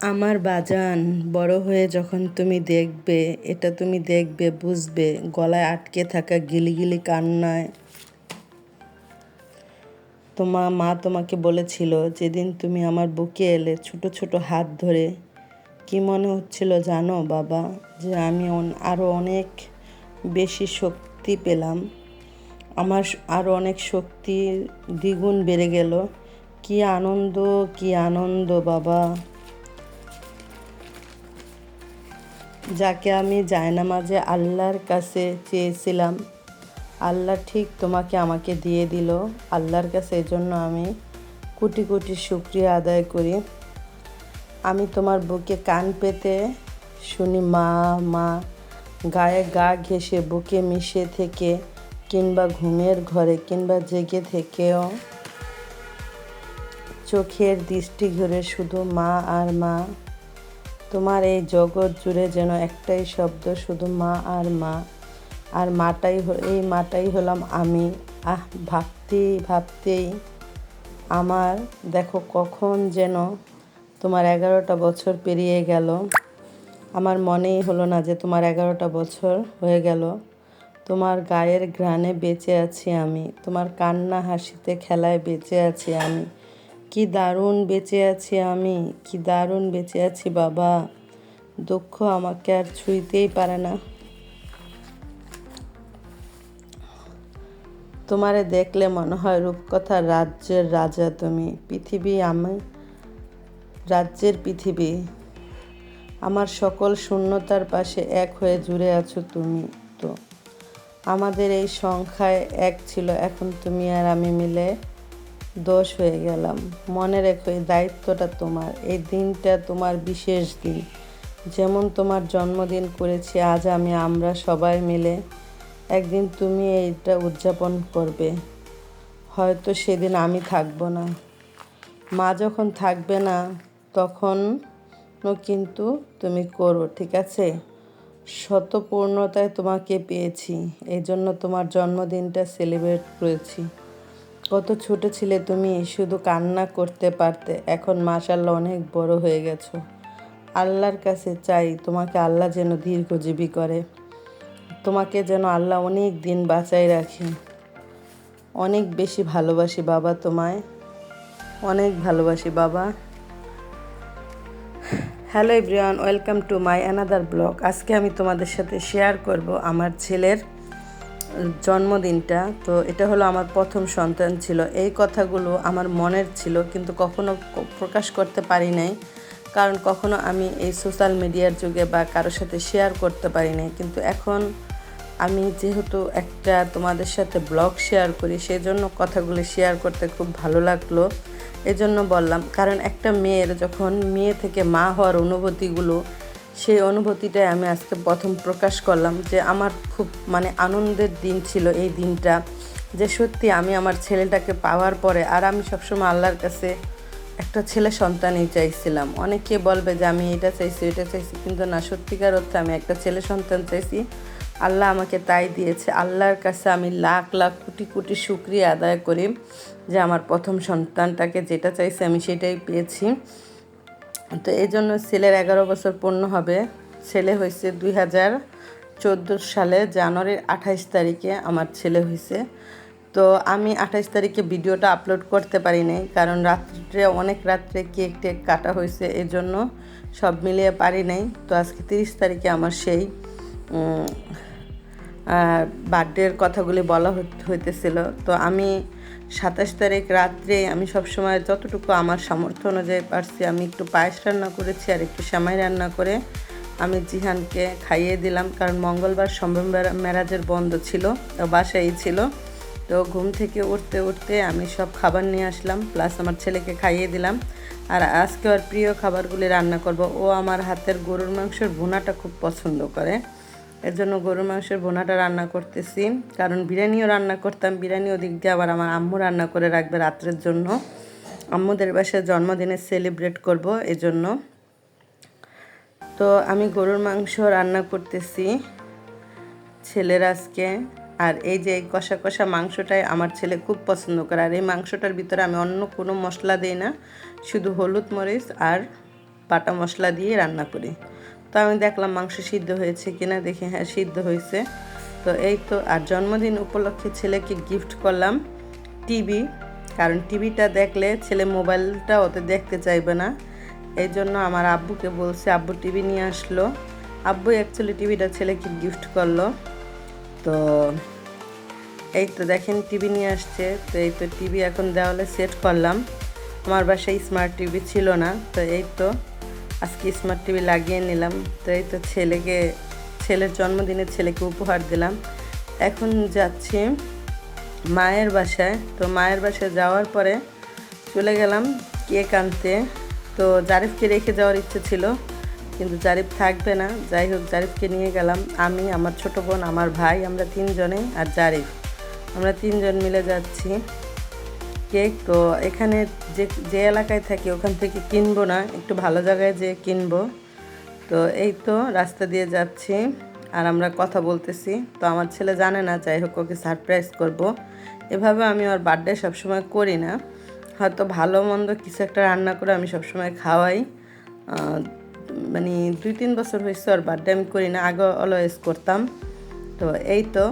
আমার বাজান, বড় হয়ে যখন তুমি দেখবে, এটা তুমি দেখবে, বুঝবে, গলায় আটকে থাকা গিলিগিলি কান্নায়। তোমার মা তোমাকে বলেছিল, যেদিন তুমি আমার বুকে এলে ছোট ছোট হাত ধরে, কি মনে হচ্ছিল জানো বাবা, যে আমি আরও অনেক বেশি শক্তি পেলাম। আমার আরও অনেক শক্তি দ্বিগুণ বেড়ে গেল। কি আনন্দ কি আনন্দ বাবা। যাকে আমি জায়নামাজে আল্লাহর কাছে চেয়েছিলাম, আল্লাহ ঠিক তোমাকে আমাকে দিয়ে দিল। আল্লাহর কাছে এজন্য আমি কোটি কোটি শুক্রিয়া আদায় করি। আমি তোমার বুকে কান পেতে শুনি, মা মা, গায়ে গা ঘেসে বুকে মিশে থেকে কিংবা ঘুমের ঘরে কিংবা জেগে থেকেও চোখের দৃষ্টি ঘুরে শুধু মা আর মা। তোমার এই জগৎ জুড়ে যেন একটাই শব্দ, শুধু মা আর মা। আর মাটাই এই মাটাই হলাম আমি। আহ ভাবতেই ভাবতেই আমার, দেখো কখন যেন তোমার এগারোটা বছর পেরিয়ে গেল। আমার মনেই হলো না যে তোমার এগারোটা বছর হয়ে গেল। তোমার গায়ের ঘ্রাণে বেঁচে আছি আমি। তোমার কান্না হাসিতে খেলায় বেঁচে আছি আমি। কি দারুণ বেঁচে আছি আমি? কি দারুণ বেঁচে আছি বাবা। দুঃখ আমাকে আর ছুঁইতেই পারে না। তোমারে দেখলে মনে হয় রূপকথা রাজ্যের রাজা তুমি। পৃথিবী আমি, রাজ্যের পৃথিবী। আমার সকল শূন্যতার পাশে এক হয়ে জুড়ে আছো তুমি তো। আমাদের এই সংখ্যায় এক ছিল, এখন তুমি আর আমি মিলে দোষ হয়ে গেলাম। মনে রেখো, এই দায়িত্বটা তোমার, এই দিনটা তোমার বিশেষ দিন। যেমন তোমার জন্মদিন করেছি, আজ আমি, আমরা সবাই মিলে একদিন তুমি এইটা উদযাপন করবে। হয়তো সেদিন আমি থাকব না। মা যখন থাকবে না, তখনও কিন্তু তুমি করো, ঠিক আছে? শতপূর্ণতায় তোমাকে পেয়েছি এই জন্য তোমার জন্মদিনটা সেলিব্রেট করেছি। কত ছোট ছিলে তুমি, শুধু কান্না করতে পারতে। এখন মাশাল্লাহ অনেক বড় হয়ে গেছো। আল্লাহর কাছে চাই তোমাকে আল্লাহ যেন দীর্ঘজীবী করে। তোমাকে যেন আল্লাহ অনেক দিন বাঁচাই রাখে। অনেক বেশি ভালোবাসি বাবা তোমায়। অনেক ভালোবাসি বাবা। Hello everyone, welcome to my another blog. আজকে আমি তোমাদের সাথে শেয়ার করব আমার ছেলের জন্মদিনটা, তো এটা হলো আমার প্রথম সন্তান ছিল। এই কথাগুলো আমার মনের ছিল, কিন্তু কখনো প্রকাশ করতে পারি নাই। কারণ কখনো আমি এই সোশ্যাল মিডিয়ার যুগে বা কারোর সাথে শেয়ার করতে পারি নাই। কিন্তু এখন আমি যেহেতু একটা তোমাদের সাথে ব্লগ শেয়ার করি সেই জন্য কথাগুলো শেয়ার করতে খুব ভালো লাগল। এজন্য বললাম, কারণ একটা মেয়ের যখন মেয়ে থেকে মা হওয়ার অনুভূতিগুলো সেই অনুভূতিটাই আমি আজকে প্রথম প্রকাশ করলাম যে আমার খুব মানে আনন্দের দিন ছিল এই দিনটা, যে সত্যি আমি আমার ছেলেটাকে পাওয়ার পরে আর আমি সবসময় আল্লাহর কাছে একটা ছেলে সন্তানই চাইছিলাম। অনেকে বলবে যে আমি এটা চাইছি এটা চাইছি, কিন্তু না, সত্যিকার অর্থে আমি একটা ছেলে সন্তান চাইছি। আল্লাহ আমাকে তাই দিয়েছে। আল্লাহর কাছে আমি লাখ লাখ কোটি কোটি শুক্রিয়া আদায় করি যে আমার প্রথম সন্তানটাকে যেটা চাইছি আমি সেটাই পেয়েছি। তো এই জন্য ছেলের এগারো বছর পূর্ণ হবে। ছেলে হয়েছে দুই হাজার চোদ্দ সালে জানুয়ারির আঠাইশ তারিখে আমার ছেলে হয়েছে। তো আমি আঠাইশ তারিখে ভিডিওটা আপলোড করতে পারি নাই কারণ রাত্রে, অনেক রাত্রে কেক টেক কাটা হয়েছে, এই জন্য সব মিলিয়ে পারি নাই। তো আজকে তিরিশ তারিখে আমার সেই বার্থডের কথাগুলি বলা হইতেছিল। তো আমি সাতাশ তারিখ রাত্রে আমি সবসময় যতটুকু আমার সামর্থ্য অনুযায়ী পারছি, আমি একটু পায়েস রান্না করেছি আর একটু সেমাই রান্না করে আমি জিহানকে খাইয়ে দিলাম। কারণ মঙ্গলবার সম্ভব ম্যারাজের বন্ধ ছিল বাসাই ছিল। তো ঘুম থেকে উঠতে উঠতে আমি সব খাবার নিয়ে আসলাম, প্লাস আমার ছেলেকে খাইয়ে দিলাম। আর আজকে ওর প্রিয় খাবারগুলি রান্না করব। ও আমার হাতের গরুর মাংসের ভুনাটা খুব পছন্দ করে। এর জন্য গরুর মাংসের বোনাটা রান্না করতেছি। কারণ বিরিয়ানিও রান্না করতাম বিরিয়ানি ওদিক দিয়ে আবার আমার আম্মু রান্না করে রাখবে রাত্রের জন্য। আম্মুদের বাসায় জন্মদিনে সেলিব্রেট করব এজন্য। তো আমি গরুর মাংস রান্না করতেছি ছেলের আজকে। আর এই যে কষা কষা মাংসটাই আমার ছেলে খুব পছন্দ করে। আর এই মাংসটার ভিতরে আমি অন্য কোনো মশলা দিই না, শুধু হলুদ মরিচ আর বাটা মশলা দিয়ে রান্না করি। তো আমি দেখলাম মাংস সিদ্ধ হয়েছে কিনা, দেখি হ্যাঁ সিদ্ধ হয়েছে। তো এই তো, আর জন্মদিন উপলক্ষে ছেলেকে গিফট করলাম টিভি, কারণ টিভিটা দেখলে ছেলে মোবাইলটা ওতে দেখতে চাইবে না। এই জন্য আমার আব্বুকে বলছে, আব্বু টিভি নিয়ে আসলো। আব্বু অ্যাকচুয়ালি টিভিটা ছেলেকে গিফট করল। তো এই তো দেখেন, টিভি নিয়ে আসছে। তো এই তো টিভি এখন দেওয়ালে সেট করলাম। আমার বাসায় স্মার্ট টিভি ছিল না। তো এই তো আজকে স্মার্ট টিভি লাগিয়ে নিলাম। তো এই তো ছেলেকে, ছেলের জন্মদিনে ছেলেকে উপহার দিলাম। এখন যাচ্ছি মায়ের বাসায়। তো মায়ের বাসায় যাওয়ার পরে চলে গেলাম কেক আনতে। তো জারিফকে রেখে যাওয়ার ইচ্ছে ছিল, কিন্তু জারিফ থাকবে না। যাই হোক, জারিফকে নিয়ে গেলাম। আমি, আমার ছোট বোন, আমার ভাই, আমরা তিনজনে আর জারিফ। আমরা তিনজন মিলে যাচ্ছি। কেক, তো এখানে যে যে এলাকায় থাকি ওখান থেকে কিনবো না, একটু ভালো জায়গায় যে কিনবো। তো এই তো রাস্তা দিয়ে যাচ্ছি, আর আমরা কথা বলতেছি। তো আমার ছেলে জানে না, যাই হোক ওকে সারপ্রাইজ করব। এভাবে আমি ওর বার্থডে সবসময় করি না। হয়তো ভালো মন্দ কিছু একটা রান্না করে আমি সবসময় খাওয়াই। মানে দুই তিন বছর হয়েছে ওর বার্থডে আমি করি না, আগে অলওয়েজ করতাম। তো এই তো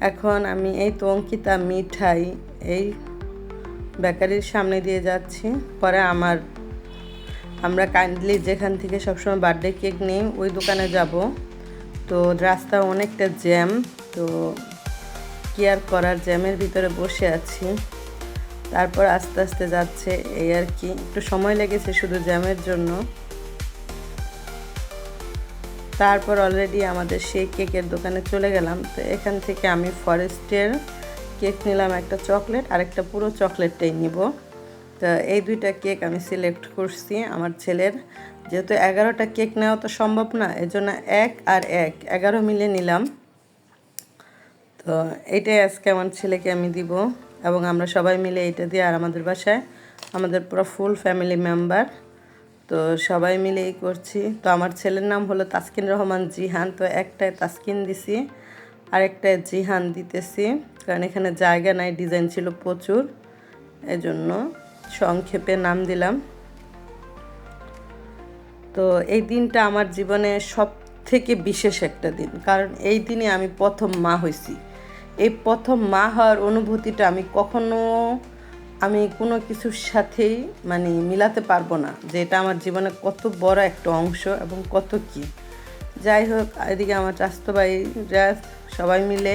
এখন আমি এই তো অঙ্কিতা মিঠাই, এই বেকারির সামনে দিয়ে যাচ্ছি। পরে আমার, আমরা কাইন্ডলি যেখান থেকে সবসময় বার্থডে কেক নিই, ওই দোকানে যাব। তো রাস্তা অনেকটা জ্যাম তো কেয়ার করার জ্যামের ভিতরে বসে আছি। তারপর আস্তে আস্তে যাচ্ছে এই আর কি। একটু সময় লেগেছে শুধু জ্যামের জন্য। তারপর অলরেডি আমাদের সেই কেকের দোকানে চলে গেলাম। তো এখান থেকে আমি ফরেস্টের কেক নিলাম, একটা চকলেট আর একটা পুরো চকলেটটাই নিব। তো এই দুইটা কেক আমি সিলেক্ট করছি আমার ছেলের। যেহেতু এগারোটা কেক নেওয়া তো সম্ভব না, এজন্য এক আর এক, এগারো মিলে নিলাম। তো এইটাই আজকে আমার ছেলেকে আমি দিব এবং আমরা সবাই মিলে এটা দিয়ে আর আমাদের বাসায় আমাদের পুরো ফুল ফ্যামিলি মেম্বার তো সবাই মিলেই করছি। তো আমার ছেলের নাম হলো তাসকিন রহমান জিহান, তো একটায় তাসকিন দিছি আরেকটায় জিহান দিতেছি, কারণ এখানে জায়গা নাই, ডিজাইন ছিল প্রচুর, এজন্য সংক্ষেপে নাম দিলাম। তো এই দিনটা আমার জীবনে সব থেকে বিশেষ একটা দিন, কারণ এই দিনে আমি প্রথম মা হয়েছি এই প্রথম মা হওয়ার অনুভূতিটা আমি কখনো আমি কোনো কিছুর সাথেই মানে মিলাতে পারব না যে এটা আমার জীবনে কত বড় একটা অংশ এবং কত কি। যাই হোক, এদিকে আমার চাস্তো ভাইরা সবাই মিলে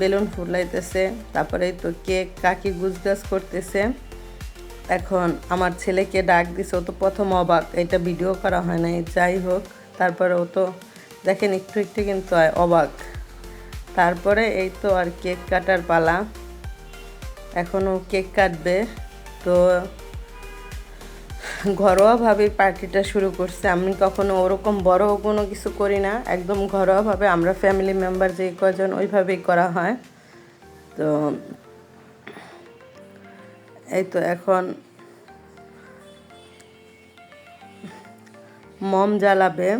বেলুন ফুলাইতেছে তারপরে তো কেক, কাকি গুজগাছ করতেছে। এখন আমার ছেলেকে ডাক দিছে, ও তো প্রথম অবাক, এটা ভিডিও করা হয় নাই, যাই হোক, তারপরে ও তো দেখেন একটু একটু কিন্তু অবাক। তারপরে এই তো আর কেক কাটার পালা। এখনও কেক কাটবে। তো ঘরোয়াভাবে পার্টিটা শুরু করছে। আমি কখনো ওরকম বড় কোনো কিছু করি না। একদম ঘরোয়াভাবে আমরা ফ্যামিলি মেম্বার যে কজন, ওইভাবেই করা হয়। তো এই তো এখন মম জ্বালাবে।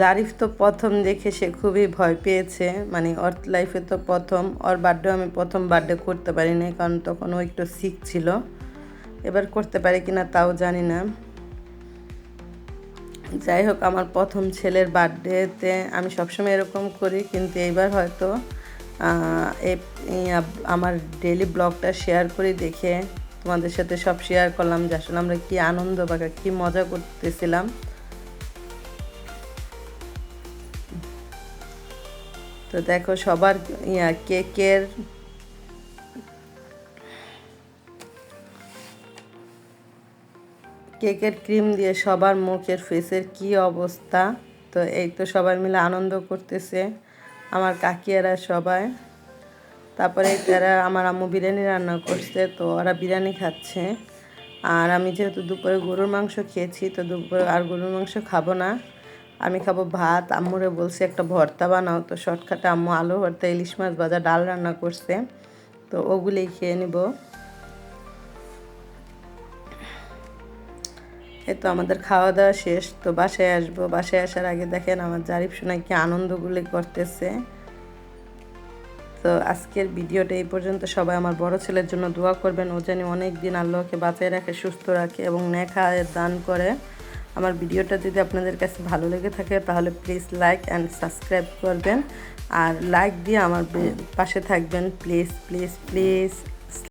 জারিফ তো প্রথম দেখে সে খুবই ভয় পেয়েছে। মানে ওর লাইফে তো প্রথম, ওর বার্থডে আমি প্রথম বার্থডে করতে পারি পারিনি, কারণ তখন ও একটু সিক ছিল। এবার করতে পারে কি না তাও জানি না। যাই হোক, আমার প্রথম ছেলের বার্থডেতে আমি সবসময় এরকম করি, কিন্তু এইবার হয়তো আমার ডেলি ব্লগটা শেয়ার করে দেখে তোমাদের সাথে সব শেয়ার করলাম যে আসলে আমরা কী আনন্দ বা কী মজা করতেছিলাম। তো দেখো সবার ইয়া কেকের কেকের ক্রিম দিয়ে সবার মুখের ফেসের কি অবস্থা? তো এই তো সবাই মিলে আনন্দ করতেছে, আমার কাকিয়ারা সবাই। তারপরে তারা আমার আম্মু বিরিয়ানি রান্না করছে, তো ওরা বিরিয়ানি খাচ্ছে। আর আমি যেহেতু দুপুরে গরুর মাংস খেয়েছি, তো দুপুরে আর গরুর মাংস খাব না। আমি খাব ভাত। আম্মুরে বলছি, একটা ভর্তা বানাও। তো শর্টকাটে আম্মু আলু, ভর্তা, ইলিশ মাছ ভাজা, ডাল রান্না করছে। তো ওগুলোই খেয়ে নিব। এই তো আমাদের খাওয়া দাওয়া শেষ। তো বাসায় আসব। বাসায় আসার আগে দেখেন আমার জারিফ শোনায় কি আনন্দগুলি করতেছে। তো আজকের ভিডিওটা এই পর্যন্ত। সবাই আমার বড় ছেলের জন্য দোয়া করবেন। ও যেন অনেক দিন আল্লাহকে বাঁচায় রাখে, সুস্থ রাখে এবং নেখা দান করে। আমার ভিডিওটা যদি আপনাদের কাছে ভালো লেগে থাকে, তাহলে প্লিজ লাইক অ্যান্ড সাবস্ক্রাইব করবেন। আর লাইক দিয়ে আমার পাশে থাকবেন। Please please please